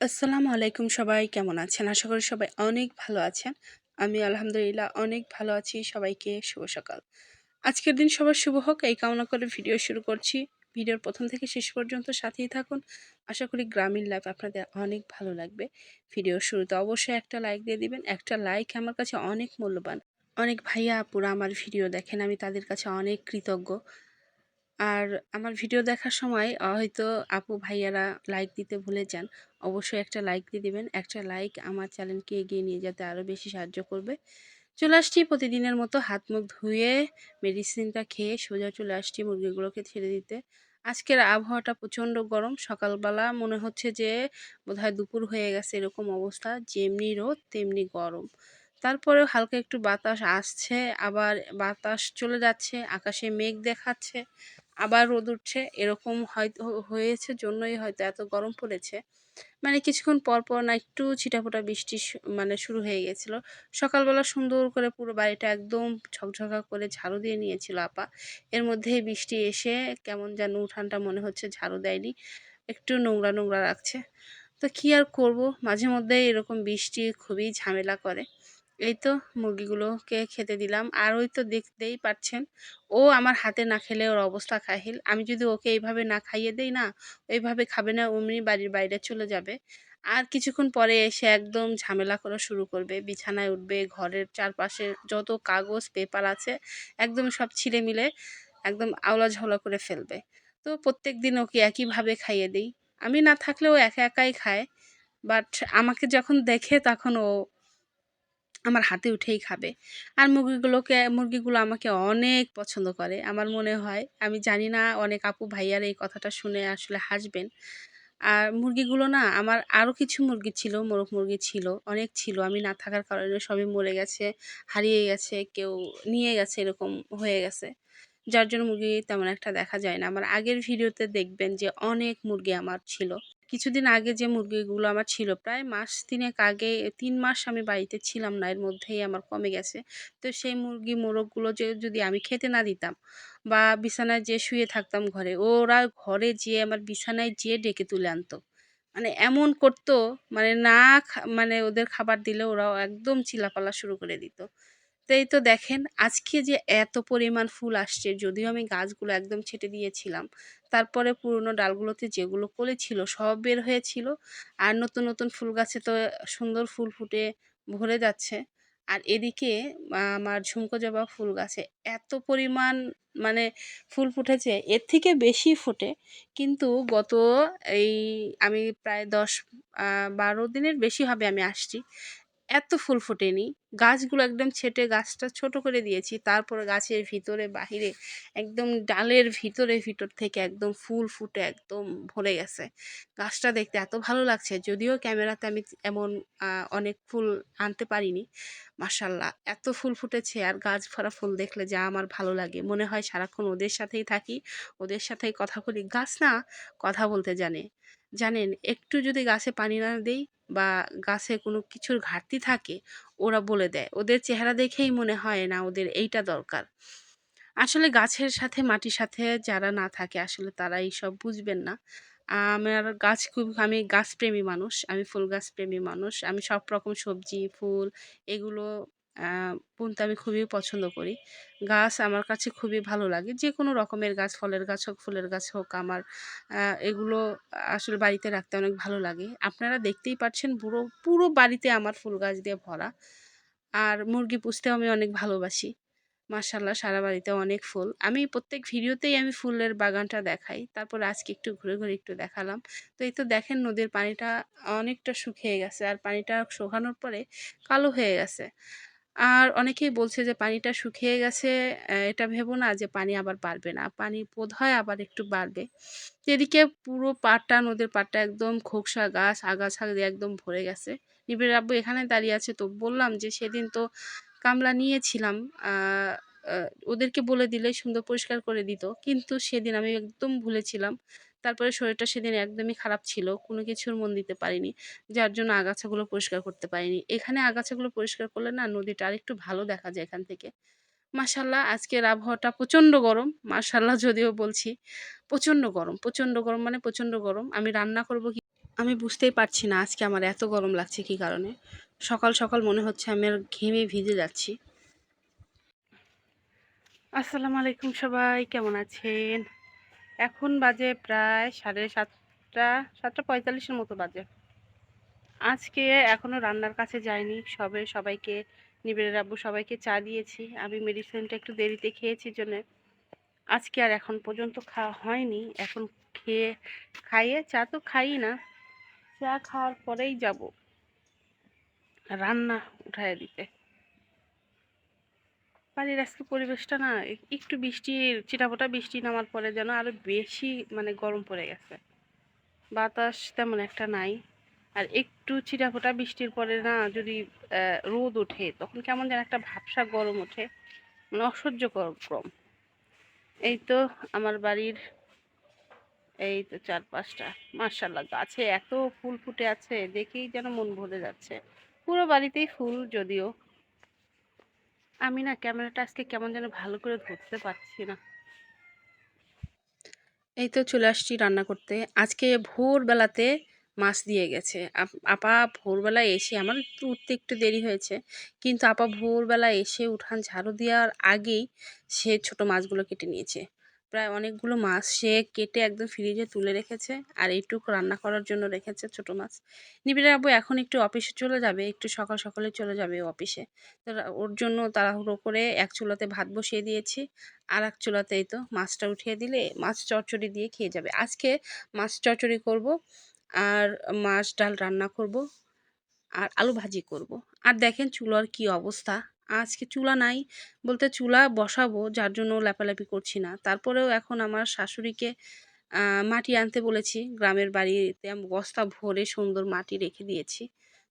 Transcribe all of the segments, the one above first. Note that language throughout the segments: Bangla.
আসসালামু আলাইকুম সবাই, কেমন আছেন? আশা করি সবাই অনেক ভালো আছেন। আমি আলহামদুলিল্লাহ অনেক ভালো আছি, সবাইকে শুভ সকাল। আজকের দিন সবার শুভ হোক, এই কামনা করে ভিডিও শুরু করছি। ভিডিওর প্রথম থেকে শেষ পর্যন্ত সাথেই থাকুন। আশা করি গ্রামীণ লাইফ আপনাদের অনেক ভালো লাগবে। ভিডিওর শুরুতে অবশ্যই একটা লাইক দিয়ে দিবেন, একটা লাইক আমার কাছে অনেক মূল্যবান। অনেক ভাইয়া আপুরা আমার ভিডিও দেখেন, আমি তাদের কাছে অনেক কৃতজ্ঞ। আর আমার ভিডিও দেখার সময় হয়তো আপু ভাইয়ারা লাইক দিতে ভুলে যান। অবশ্যই একটা লাইক দিয়ে দিবেন। একটা লাইক আমার চ্যানেলকে এগিয়ে নিয়ে যেতে আরও বেশি সাহায্য করবে। চলে আসছি প্রতিদিনের মতো হাত মুখ ধুয়ে মেডিসিনটা খেয়ে সোজা চলে আসছি মুরগিগুলোকে ছেড়ে দিতে। আজকের আবহাওয়াটা প্রচণ্ড গরম। সকালবেলা মনে হচ্ছে যে বোধহয় দুপুর হয়ে গেছে এরকম অবস্থা। যেমনি রোদ তেমনি গরম। তারপরেও হালকা একটু বাতাস আসছে, আবার বাতাস চলে যাচ্ছে, আকাশে মেঘ দেখাচ্ছে আবার রোদ উঠছে, এরকম হয়তো হয়েছে জন্যই হয়তো এত গরম পড়েছে। মানে কিছুক্ষণ পর পর না একটু ছিটাফোটা বৃষ্টি মানে শুরু হয়ে গেছিল। সকালবেলা সুন্দর করে পুরো বাড়িটা একদম ঝকঝকা করে ঝাড়ু দিয়ে নিয়েছিল আপা। এর মধ্যে বৃষ্টি এসে কেমন যেন উঠানটা মনে হচ্ছে ঝাড়ু দেয়নি, একটু নোংরা নোংরা রাখছে তো কী আর করব? মাঝে মধ্যে এরকম বৃষ্টি খুবই ঝামেলা করে। এই তো মুরগিগুলোকে খেতে দিলাম। আর ওই তো দেখতেই পাচ্ছেন, ও আমার হাতে না খেলে ওর অবস্থা কাহিল। আমি যদি ওকে এইভাবে না খাইয়ে দেই না, ওইভাবে খাবে না, অমনি বাড়ির বাইরে চলে যাবে। আর কিছুক্ষণ পরে এসে একদম ঝামেলা করা শুরু করবে। বিছানায় উঠবে, ঘরের চারপাশে যত কাগজ, পেপার আছে, একদম সব ছিঁড়ে মিলে একদম আওলা ঝওলা করে ফেলবে। তো প্রত্যেক দিন ওকে একইভাবে খাইয়ে দিই। আমি না থাকলেও একা একাই খায়, বাট আমাকে যখন দেখে তখন ও আমার হাতে উঠেই খাবে। আর মুরগিগুলোকে, মুরগিগুলো আমাকে অনেক পছন্দ করে। আমার মনে হয়, আমি জানি না, অনেক আপু ভাইয়ার এই কথাটা শুনে আসলে হাসবেন। আর মুরগিগুলো না, আমার আরও কিছু মুরগি ছিল, মোরগ মুরগি ছিল, অনেক ছিল। আমি না থাকার কারণে সবই মরে গেছে, হারিয়ে গেছে, কেউ নিয়ে গেছে, এরকম হয়ে গেছে। যার জন্য মুরগি তেমন একটা দেখা যায় না। আমার আগের ভিডিওতে দেখবেন যে অনেক মুরগি আমার ছিল। কিছুদিন আগে যে মুরগিগুলো আমার ছিল, প্রায় মাস তিনেক আগে, তিন মাস আমি বাড়িতে ছিলাম না, এর মধ্যেই আমার কমে গেছে। তো সেই মুরগি মোরগগুলো যে যদি আমি খেতে না দিতাম বা বিছানায় যে শুয়ে থাকতাম ঘরে, ওরা ঘরে যেয়ে আমার বিছানায় যেয়ে ডেকে তুলে আনতো। মানে এমন করতো মানে না মানে ওদের খাবার দিলে ওরাও একদম চিলাপালা শুরু করে দিত। তো এই তো দেখেন, আজকে যে এত পরিমাণ ফুল আসছে, যদিও আমি গাছগুলো একদম ছেটে দিয়েছিলাম, তারপরে পুরনো ডালগুলোতে যেগুলো কলে ছিল সব বের হয়েছিল, আর নতুন নতুন ফুল গাছে তো সুন্দর ফুল ফুটে ভরে যাচ্ছে, আর এদিকে আমার ঝুমকো জবা ফুল গাছে এত পরিমাণ মানে ফুল ফুটেছে, এর থেকে বেশি ফোটে, কিন্তু গত এই আমি প্রায় দশ বারো দিনের বেশি হবে আমি আসছি এত ফুল ফোটেনি। গাছগুলো একদম ছেটে গাছটা ছোট করে দিয়েছি। তারপরে গাছের ভিতরে, বাহিরে, একদম ডালের ভিতরে, ভিতর থেকে একদম ফুল ফুটে একদম ভরে গেছে। গাছটা দেখতে এত ভালো লাগছে, যদিও ক্যামেরাতে আমি এমন অনেক ফুল আনতে পারিনি। মাসাল্লাহ এত ফুল ফুটেছে আর গাছ ভরা ফুল দেখলে যা আমার ভালো লাগে। মনে হয় সারাক্ষণ ওদের সাথেই থাকি, ওদের সাথেই কথা বলি। গাছ না, কথা বলতে জানে। জানেন, একটু যদি গাছে পানি না দেই বা গাছে কোনো কিছুর ঘাটতি থাকে, ওরা বলে দেয়। ওদের চেহারা দেখেই মনে হয় না ওদের এইটা দরকার। আসলে গাছের সাথে মাটির সাথে যারা না থাকে, আসলে তারা এইসব বুঝবেন না। আমার গাছ খুব, আমি গাছপ্রেমী মানুষ, আমি ফুল গাছপ্রেমী মানুষ, আমি সব রকম সবজি, ফুল, এগুলো বুনতে আমি খুবই পছন্দ করি। গাছ আমার কাছে খুবই ভালো লাগে। যে কোনো রকমের গাছ, ফলের গাছ হোক, ফুলের গাছ হোক আমার এগুলো আসলে বাড়িতে রাখতে অনেক ভালো লাগে। আপনারা দেখতেই পাচ্ছেন পুরো পুরো বাড়িতে আমার ফুল গাছ দিয়ে ভরা। আর মুরগি পুষতেও আমি অনেক ভালোবাসি। মাসাল্লাহ সারা বাড়িতে অনেক ফুল। আমি প্রত্যেক ভিডিওতেই আমি ফুলের বাগানটা দেখাই। তারপর আজকে একটু ঘুরে ঘুরে একটু দেখালাম। তো এই তো দেখেন নদীর পানিটা অনেকটা শুকিয়ে গেছে। আর পানিটা শুকানোর পরে কালো হয়ে গেছে। আর অনেকেই বলছে যে, পানিটা শুকিয়ে গেছে এটা ভেবো না যে, পানি আবার বাড়বে না। পানি বোধ হয় আবার একটু বাড়বে। এদিকে পুরো পাটটা নদীর পাটটা একদম খোকসা গাছ, আগাছা দিয়ে একদম ভরে গেছে। নিবিড় আব্বু এখানে দাঁড়িয়ে আছে, তো বললাম যে, সেদিন তো কামলা নিয়েছিলাম। ওদেরকে বলে দিলে সুন্দর পরিষ্কার করে দিত, কিন্তু সেদিন আমি একদম ভুলেছিলাম তারপরে শরীরটা সেদিন একদমই খারাপ ছিল, কোনো কিছুর মন দিতে পারিনি, যার জন্য আগাছাগুলো পরিষ্কার করতে পারিনি। এখানে আগাছাগুলো পরিষ্কার করলে না নদীটা আরেকটু ভালো দেখা যায় এখান থেকে। মাসাল্লাহ আজকের আবহাওয়াটা প্রচণ্ড গরম মাসাল্লাহ যদিও বলছি, প্রচণ্ড গরম প্রচণ্ড গরম মানে প্রচণ্ড গরম। আমি রান্না করব কি, আমি বুঝতেই পারছি না আজকে আমার এত গরম লাগছে কী কারণে। সকাল সকাল মনে হচ্ছে আমি আর ঘেমে ভিজে যাচ্ছি। আসসালামু আলাইকুম সবাই, কেমন আছেন? এখন বাজে প্রায় সাড়ে সাতটা সাতটা পঁয়তাল্লিশের মতো বাজে। আজকে এখনও রান্নার কাছে যাইনি, সবে সবাইকে নিবিড়ের আব্বু সবাইকে চা দিয়েছি। আমি মেডিসিনটা একটু দেরিতে খেয়েছি জন্য। আজকে আর এখন পর্যন্ত খাওয়া হয়নি, এখন খেয়ে, খাইয়ে, চা তো খাই না। চা খাওয়ার পরেই যাব। রান্না উঠায় দিতে। বাড়ির আজকে পরিবেশটা না একটু বৃষ্টির চিটাফোটা বৃষ্টি নামার পরে যেন আরও বেশি মানে গরম পড়ে গেছে। বাতাস তেমন একটা নাই। আর একটু চিটাফোটা বৃষ্টির পরে না যদি রোদ ওঠে, তখন কেমন যেন একটা ভাবসা গরম ওঠে মানে অসহ্যকর গরম। এই তো আমার বাড়ির, এই তো চার পাঁচটা মার্শাল্লাহ গাছে এত ফুল ফুটে আছে, দেখেই যেন মন ভরে যাচ্ছে। পুরো বাড়িতেই ফুল, যদিও আমি না ক্যামেরাটা আজকে কেমন যেন ভালো করে ধরতে পারছি না। এই তো চলে আসছি রান্না করতে। আজকে ভোরবেলাতে মাছ দিয়ে গেছে। আপ- ভোরবেলা এসে আমার উঠতে একটু দেরি হয়েছে। কিন্তু আপা ভোরবেলা এসে উঠান ঝাড়ু দেওয়ার আগেই সে ছোট মাছগুলো কেটে নিয়েছে। প্রায় অনেকগুলো মাছ সে কেটে একদম ফ্রিজে তুলে রেখেছে আর এইটুকু রান্না করার জন্য রেখেছে ছোট মাছ। নিবিড়ের আব্বু এখন একটু অফিসে চলে যাবে, একটু সকাল সকালে চলে যাবে অফিসে। ওর জন্য তাড়াহুড়ো করে এক চুলাতে ভাত বসিয়ে দিয়েছি, আর এক চুলাতেই তো মাছটা উঠিয়ে দিলে মাছ চচ্চড়ি দিয়ে খেয়ে যাবে। আজকে মাছ চচ্চড়ি করব, আর মাছ ডাল রান্না করব, আর আলু ভাজি করব। আর দেখেন চুলার কি অবস্থা। আজকে চুলা নাই বলতে চুলা বসাবো, যার জন্য ল্যাপালাপি করছি না। তারপরেও এখন আমার শাশুড়িকে মাটি আনতে বলেছি। গ্রামের বাড়িতে আমি বস্তা ভরে সুন্দর মাটি রেখে দিয়েছি।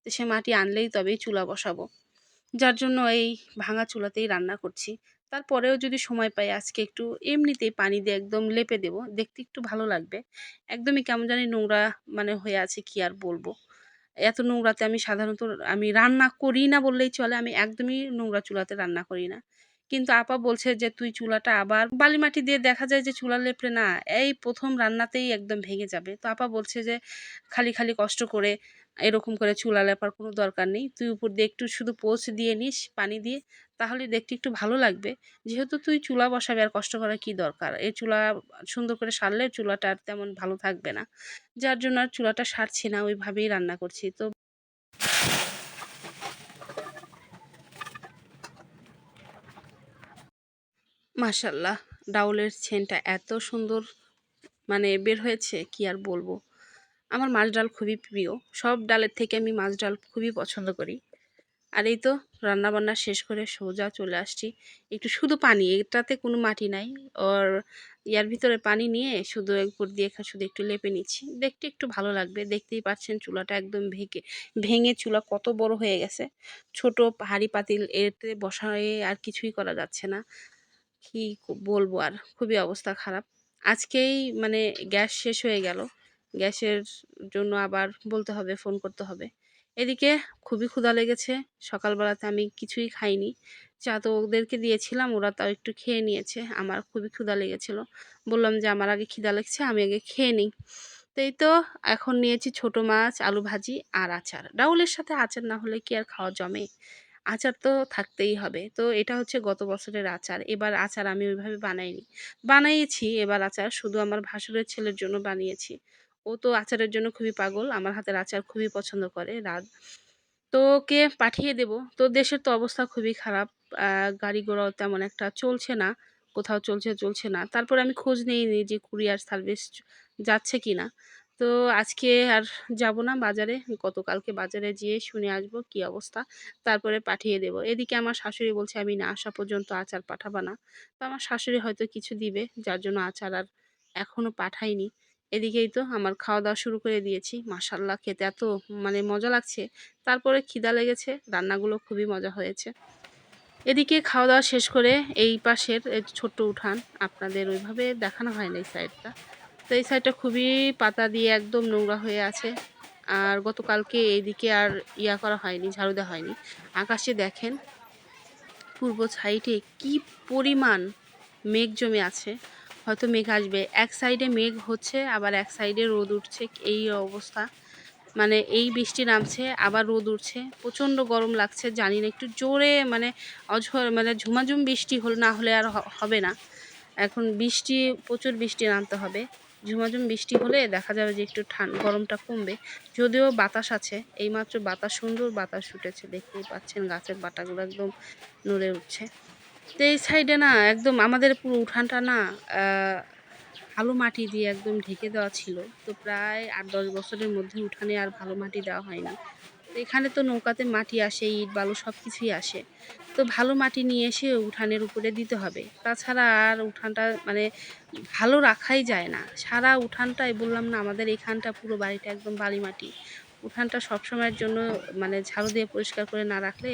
তো সে মাটি আনলেই তবেই চুলা বসাবো। যার জন্য এই ভাঙা চুলাতেই রান্না করছি। তারপরেও যদি সময় পাই আজকে একটু এমনিতেই পানি দিয়ে একদম লেপে দেবো। দেখতে একটু ভালো লাগবে। একদমই কেমন জানি নোংরা মানে হয়ে আছে কি আর বলব। এত নোংরাতে আমি সাধারণত আমি রান্না করি না বললেই চলে, আমি একদমই নোংরা চুলাতে রান্না করি না। কিন্তু আপা বলছে যে, তুই চুলাটা আবার বালি মাটি দিয়ে দেখা যায় যে, চুলা লেপড়ে না, এই প্রথম রান্নাতেই একদম ভেঙে যাবে। তো আপা বলছে যে, খালি খালি কষ্ট করে এরকম করে চুলা লেপার কোনো দরকার নেই। তুই উপর দিয়ে একটু শুধু পোচ দিয়ে নিস, পানি দিয়ে, তাহলে দেখতে একটু ভালো লাগবে। যেহেতু তুই চুলা বসাবে আর কষ্ট করার কি দরকার? এই চুলা সুন্দর করে সারলে চুলাটা আর তেমন ভালো থাকবে না। যার জন্য আর চুলাটা সারছি না, ওইভাবেই রান্না করছি। তো মাশাল্লাহ, ডাউলের ছেনটা এত সুন্দর মানে বের হয়েছে, কি আর বলব? আমার মাছ ডাল খুবই প্রিয়। সব ডালের থেকে আমি মাছ ডাল খুবই পছন্দ করি। আর এই তো রান্না বান্না শেষ করে সোজা চলে আসছি। একটু শুধু পানি, এটাতে কোনো মাটি নাই। ওর ইয়ার ভিতরে পানি নিয়ে শুধু উপর দিয়ে শুধু একটু লেপে নিচ্ছি। দেখতে একটু ভালো লাগবে। দেখতেই পাচ্ছেন চুলাটা একদম ভেঙে ভেঙে চুলা কত বড় হয়ে গেছে। ছোট হাঁড়ি পাতিল এতে বসায়ে আর কিছুই করা যাচ্ছে না। কি বলব আর? খুবই অবস্থা খারাপ। আজকেই মানে গ্যাস শেষ হয়ে গেল। গ্যাসের জন্য আবার বলতে হবে, ফোন করতে হবে। এদিকে খুবই ক্ষুধা লেগেছে। সকালবেলাতে আমি কিছুই খাইনি। চা তো ওদেরকে দিয়েছিলাম, ওরা তাও একটু খেয়ে নিয়েছে। আমার খুবই ক্ষুধা লেগেছিল। বললাম যে, আমার আগে খিদা লেগেছে, আমি আগে খেয়ে নিই। তো এই তো এখন নিয়েছি ছোট মাছ, আলু ভাজি আর আচার। ডাউলের সাথে আচার না হলে কি আর খাওয়া জমে? আচার তো থাকতেই হবে। তো এটা হচ্ছে গত বছরের আচার। এবার আচার আমি ওইভাবে বানাইনি। বানাইয়েছি এবার আচার শুধু আমার ভাসুরের ছেলের জন্য বানিয়েছি। ও তো আচারের জন্য খুবই পাগল, আমার হাতের আচার খুবই পছন্দ করে রাত তো ওকে পাঠিয়ে দেব। তো দেশের তো অবস্থা খুবই খারাপ গাড়ি ঘোড়াও তেমন একটা চলছে না, কোথাও চলছে চলছে না। তারপর আমি খোঁজ নিইনি যে কুরিয়ার সার্ভিস যাচ্ছে কি না তো আজকে আর যাব না বাজারে, গতকালকে বাজারে যেয়ে শুনে আসব কি অবস্থা, তারপরে পাঠিয়ে দেব। এদিকে আমার শাশুড়ি বলছে, আমি না আসা পর্যন্ত আচার পাঠাবা না। তো আমার শাশুড়ি হয়তো কিছু দিবে, যার জন্য আচার আর এখনও পাঠাইনি এদিকেই তো আমার খাওয়া দাওয়া শুরু করে দিয়েছি। মাসাল্লাহ খেতে এত মানে মজা লাগছে। তারপরে খিদা লেগেছে, রান্নাগুলো খুবই মজা হয়েছে। এদিকে খাওয়া দাওয়া শেষ করে এই পাশের ছোট্ট উঠান, আপনাদের ওইভাবে দেখানো হয় না এই সাইডটা তো এই সাইডটা খুবই পাতা দিয়ে একদম নোংরা হয়ে আছে। আর গতকালকে এইদিকে আর ইয়া করা হয়নি, ঝাড়ু দেওয়া হয়নি। আকাশে দেখেন, পূর্ব সাইডে কি পরিমাণ মেঘ জমে আছে। হয়তো মেঘ আসবে। এক সাইডে মেঘ হচ্ছে, আবার এক সাইডে রোদ উঠছে। এই অবস্থা। মানে এই বৃষ্টি নামছে, আবার রোদ উঠছে। প্রচণ্ড গরম লাগছে, জানি না, একটু জোরে মানে অঝর মানে ঝুমাঝুম বৃষ্টি হল, না হলে আর হবে না। এখন বৃষ্টি, প্রচুর বৃষ্টি নামতে হবে। ঝুমাঝুম বৃষ্টি হলে দেখা যাবে যে একটু ঠান গরমটা কমবে। যদিও বাতাস আছে, এইমাত্র বাতাস, সুন্দর বাতাস উঠেছে দেখতেই পাচ্ছেন গাছের বাটাগুলো একদম নড়ে উঠছে। তো এই সাইডে না, একদম আমাদের পুরো উঠানটা না ভালো মাটি দিয়ে একদম ঢেকে দেওয়া ছিল। তো প্রায় আট দশ বছরের মধ্যে উঠানে আর ভালো মাটি দেওয়া হয়নি। এখানে তো নৌকাতে মাটি আসে, ইট, বালু সব কিছুই আসে। তো ভালো মাটি নিয়ে এসে উঠানের উপরে দিতে হবে। তাছাড়া আর উঠানটা মানে ভালো রাখাই যায় না। সারা উঠানটাই বললাম না, আমাদের এখানটা পুরো বাড়িটা একদম বালি মাটি। উঠানটা সবসময়ের জন্য মানে ঝাড়ু দিয়ে পরিষ্কার করে না রাখলে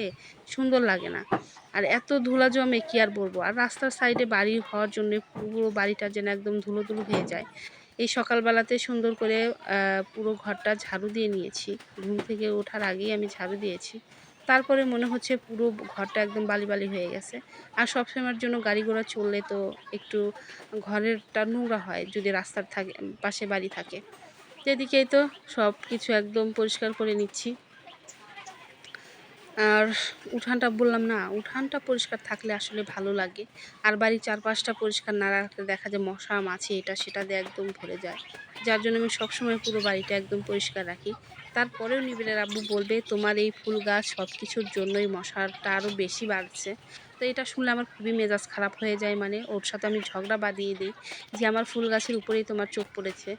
সুন্দর লাগে না। আর এত ধুলা জমে কি আর বলব? আর রাস্তার সাইডে বাড়ি হওয়ার জন্য পুরো বাড়িটা যেন একদম ধুলো ধুলো হয়ে যায়। এই সকালবেলাতে সুন্দর করে পুরো ঘরটা ঝাড়ু দিয়ে নিয়েছি। ঘুম থেকে ওঠার আগেই আমি ঝাড়ু দিয়েছি। তারপরে মনে হচ্ছে পুরো ঘরটা একদম বালি বালি হয়ে গেছে। আর সব সময়ের জন্য গাড়ি ঘোড়া চললে তো একটু ঘরেরটা নোংরা হয়, যদি রাস্তার থাকে, পাশে বাড়ি থাকে। যেদিকেই তো সব কিছু একদম পরিষ্কার করে নিচ্ছি। আর উঠানটা বললাম না, উঠানটা পরিষ্কার থাকলে আসলে ভালো লাগে। আর বাড়ির চারপাশটা পরিষ্কার না রাখলে দেখা যায় মশা, মাছি, এটা সেটা দিয়ে একদম ভরে যায়। যার জন্য আমি সবসময় পুরো বাড়িটা একদম পরিষ্কার রাখি। তারপরেও নিবিড়ের আব্বু বলবে, তোমার এই ফুল গাছ সব কিছুর জন্যই মশাটা আরও বেশি বাড়ছে। তো এটা শুনলে আমার খুবই মেজাজ খারাপ হয়ে যায়। মানে ওর সাথে আমি ঝগড়া বাঁধিয়ে দিই যে, আমার ফুল গাছের উপরেই তোমার চোখ পড়েছে।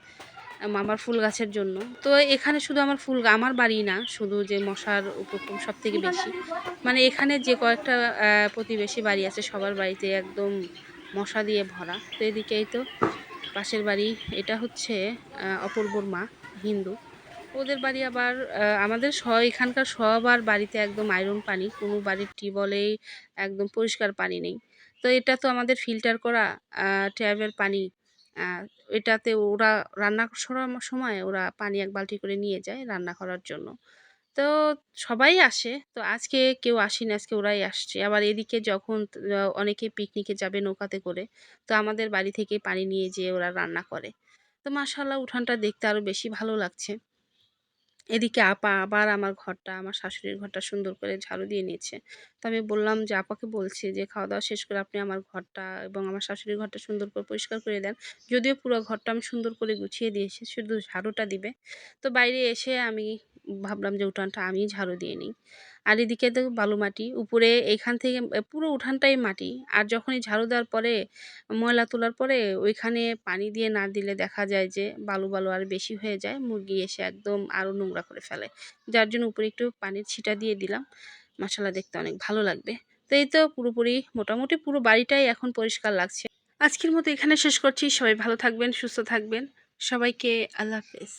আমার ফুল গাছের জন্য। তো এখানে শুধু আমার ফুল আমার বাড়ি না, শুধু যে মশার উপক্রম সব থেকে বেশি। মানে এখানে যে কয়েকটা প্রতিবেশী বাড়ি আছে, সবার বাড়িতে একদম মশা দিয়ে ভরা। তো এদিকেই তো পাশের বাড়ি, এটা হচ্ছে অপূর্বর মা, হিন্দু। ওদের বাড়ি আবার আমাদের স, এখানকার সবার বাড়িতে একদম আয়রন পানি, কোনো বাড়ির টিউবওয়েলেই একদম পরিষ্কার পানি নেই। তো এটা তো আমাদের ফিল্টার করা ট্যাবের পানি এটাতে ওরা রান্না করার সময় ওরা পানি এক বালতি করে নিয়ে যায় রান্না করার জন্য। তো সবাই আসে। তো আজকে কেউ আসেনি, আজকে ওরাই আসছে। আবার এদিকে যখন অনেকে পিকনিকে যাবে নৌকাতে করে, তো আমাদের বাড়ি থেকে পানি নিয়ে যেয়ে ওরা রান্না করে। তো মাসাল্লাহ উঠানটা দেখতে আরও বেশি ভালো লাগছে। এদিকে আপা আবার আমার ঘরটা, আমার শাশুড়ির ঘরটা সুন্দর করে ঝাড়ু দিয়ে নিয়েছে। তো আমি বললাম যে, আপাকে বলছি যে খাওয়া দাওয়া শেষ করে আপনি আমার ঘরটা এবং আমার শাশুড়ির ঘরটা সুন্দর করে পরিষ্কার করে দেন। যদিও পুরো ঘরটা আমি সুন্দর করে গুছিয়ে দিয়েছি, শুধু ঝাড়ুটা দিবে। তো বাইরে এসে আমি ভাবলাম যে উঠানটা আমি ঝাড়ু দিয়ে নিই। আর এদিকে তো বালু মাটি, উপরে এইখান থেকে পুরো উঠানটাই মাটি। আর যখনই ঝাড়ু দেওয়ার পরে, ময়লা তোলার পরে, ওইখানে পানি দিয়ে না দিলে দেখা যায় যে বালু বালু আর বেশি হয়ে যায়, মুরগি এসে একদম আরও নোংরা করে ফেলে। যার জন্য উপরে একটু পানির ছিটা দিয়ে দিলাম। মশলা দেখতে অনেক ভালো লাগবে। তো এই তো পুরোপুরি, মোটামুটি পুরো বাড়িটাই এখন পরিষ্কার লাগছে। আজকের মতো এখানে শেষ করছি। সবাই ভালো থাকবেন, সুস্থ থাকবেন। সবাইকে আল্লাহ হাফেজ।